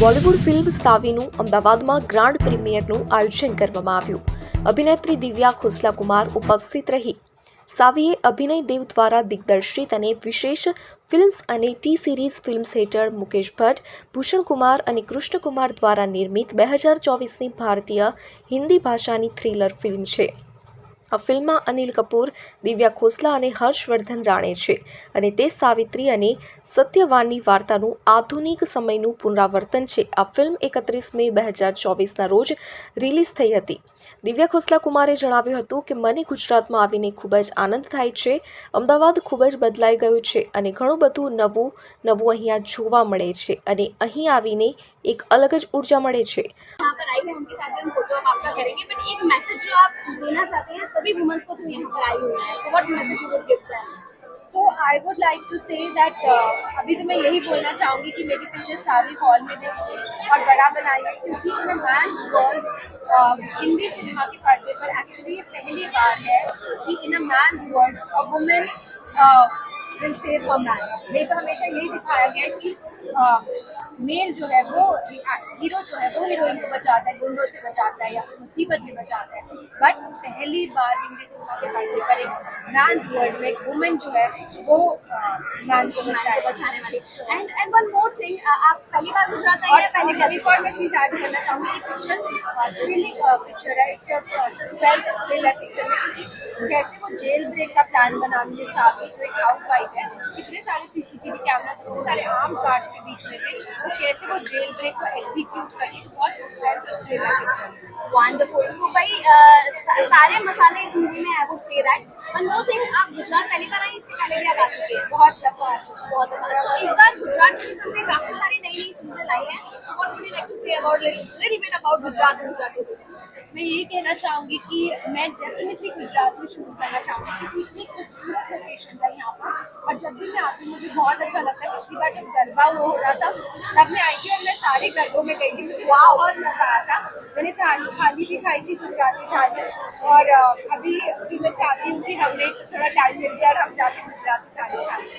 Bollywood film સાવીનું અમદાવાદમાં grand પ્રીમિયરનું આયોજન કરવામાં આવ્યું. અભિનેત્રી દિવ્યા ખોસલા કુમાર ઉપસ્થિત રહી. સાવીએ અભિનય દેવ દ્વારા દિગ્દર્શિત અને વિશેષ ફિલ્મ્સ અને ટી સિરીઝ ફિલ્મ્સ હેઠળ મુકેશ ભટ્ટ ભૂષણ કુમાર અને કૃષ્ણકુમાર દ્વારા નિર્મિત બે હજાર ચોવીસની ભારતીય હિન્દી ભાષાની થ્રિલર ફિલ્મ છે. આ ફિલ્મમાં અનિલ કપૂર, દિવ્યા ખોસલા અને હર્ષવર્ધન રાણે છે અને તે સાવિત્રી અને સત્યવાનની વાર્તાનું આધુનિક સમયનું પુનરાવર્તન છે. આ ફિલ્મ એકત્રીસ મે બે હજાર ચોવીસના રોજ રિલીઝ થઈ હતી. દિવ્યા ખોસલા કુમારે જણાવ્યું હતું કે, મને ગુજરાતમાં આવીને ખૂબ જ આનંદ થાય છે, અમદાવાદ ખૂબ જ બદલાઈ ગયું છે અને ઘણું બધું નવું નવું અહીંયા જોવા મળે છે અને અહીં આવીને એક અલગ જ ઊર્જા મળે છે. करेंगे बट एक मैसेज जो आप देना चाहते हैं, सभी वुमेन्स को जो यहाँ पर आई हुई है so what message you would give them so I would like to say that अभी तो मैं यही बोलना चाहूँगी कि मेरी पिक्चर सारी हॉल में देखिए और बड़ा बनाइए, क्योंकि in man's world Hindi cinema के पर्दे पर एक्चुअली ये पहली बार है कि in a man's world a women will save a man नहीं तो हमेशा यही दिखाया गया कि मेल जो है वो हीरो जो है वो हीरोइन को बचाता है गुंडों से बचाता है या मुसीबत में बचाता है। बट पहली बार हिंदी सिनेमा के पर्दे पर एक मैंस वर्ल्ड में एक वुमेन जो है वो मैन को बचाने वाली। And and one more thing आप पहली बार गुजरात आई है पहले कभी और मैं चीज़ ऐड करना चाहूँगी कि पिक्चर थ्रिलिंग पिक्चर है इट्स सस्पेंस थ्रिलर पिक्चर में क्योंकि कैसे वो जेल ब्रेक का प्लान बनाने सावी जो एक हाउस वाइफ है इतने सारे सीसीटीवी कैमरा कितने सारे आर्म कार्ड के बीच में थे वो कैसे वो जेल ब्रेक को एग्जीक्यूट करती तो बहुत सस्पेंस और थ्रिलर पिक्चर है वंडरफुल सो भाई सारे मसाले इस मूवी में I would say that one more thing आप गुजरात पहली बार आई इससे पहले भी आप आ चुके हैं। बहुत हूँ। बहुत अच्छा तो इस बार गुजरात टूरिज़्म ने काफ़ी सारी नई नई चीज़ें लाई हैं। So what would you like to say about little bit about Gujarat and Gujarat मैं ये कहना चाहूँगी कि मैं डेफिनेटली गुजरात में शूट करना चाहूँगी, क्योंकि इतनी खूबसूरत लोकेशन है यहाँ पर। और जब भी मैं आती हूँ, मुझे बहुत अच्छा लगता है। पिछली बार जब गरबा वो हो रहा था तब मैं आई थी और मैं सारे गरबों में गई थी। मुझे बहुत मज़ा आया था। मैंने थाली थाली भी खाई थी गुजराती थाली। और अभी भी मैं चाहती हूँ कि हमें थोड़ा टाइम मिल जाए और हम जाके गुजराती थाली खाएँ।